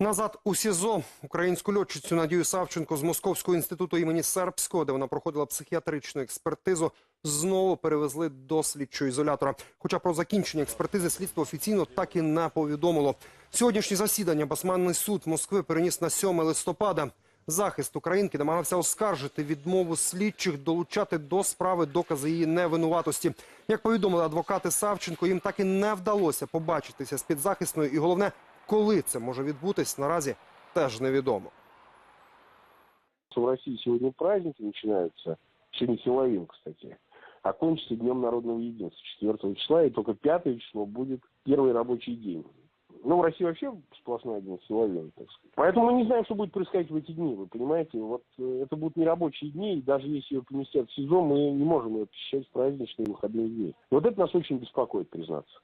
Назад у СІЗО українську льотчицю Надію Савченко з Московського інституту імені Сербського, де вона проходила психіатричну експертизу, знову перевезли до слідчого ізолятора. Хоча про закінчення експертизи слідство офіційно так і не повідомило. Сьогоднішнє засідання Басманний суд Москви переніс на 7 листопада. Захист українки намагався оскаржити відмову слідчих долучати до справи докази її невинуватості. Як повідомили адвокати Савченко, їм так і не вдалося побачитися з підзахисною. І головне, коли це може відбутись, наразі теж невідомо. В России сегодня праздники начинаются. Сегодня Хеллоуин, кстати. А кончится Днем народного единства 4 числа, и только 5 число будет первый рабочий день. Ну, в России вообще сплошной один Хеллоуин, так сказать. Поэтому мы не знаем, что будет происходить в эти дни, вы понимаете. Вот э, это будут нерабочие дни, и даже если ее поместят в СИЗО, мы не можем ее посещать в праздничные выходные дни. Вот это нас очень беспокоит, признаться.